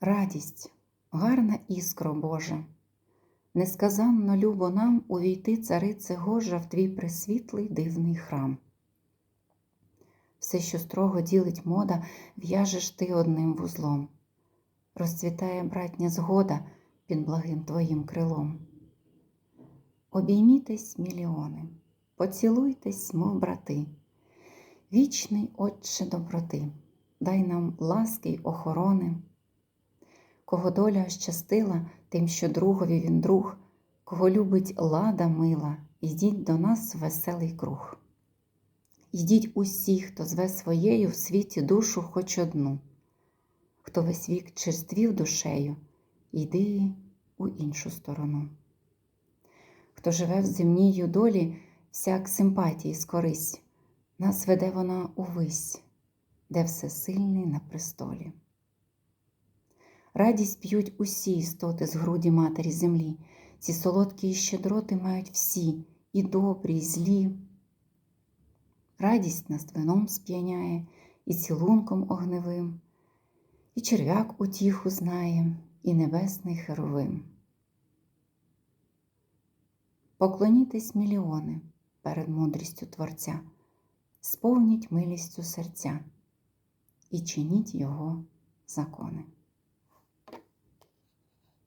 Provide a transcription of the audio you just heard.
Радість, гарна іскро Божа, несказанно любо нам увійти, царице Гожа, в твій пресвітлий дивний храм. Все, що строго ділить мода, в'яжеш ти одним вузлом. Розцвітає братня згода під благим твоїм крилом. Обіймітесь, мільйони, поцілуйтесь, мов брати. Вічний Отче доброти, дай нам ласки й охорони. Кого доля щастила, тим, що другові він друг, кого любить лада мила, йдіть до нас в веселий круг. Йдіть усі, хто зве своєю в світі душу хоч одну, хто весь вік черствів душею, йди у іншу сторону. Хто живе в земній юдолі, всяк симпатії скорись, нас веде вона увись, де всесильний на престолі. Радість п'ють усі істоти з груді матері землі, ці солодкі і щедроти мають всі, і добрі, і злі. Радість нас вином сп'яняє, і цілунком огневим, і черв'як утіху знає, і небесний херовим. Поклонітесь мільйони перед мудрістю Творця, сповніть милістю серця і чиніть Його закони.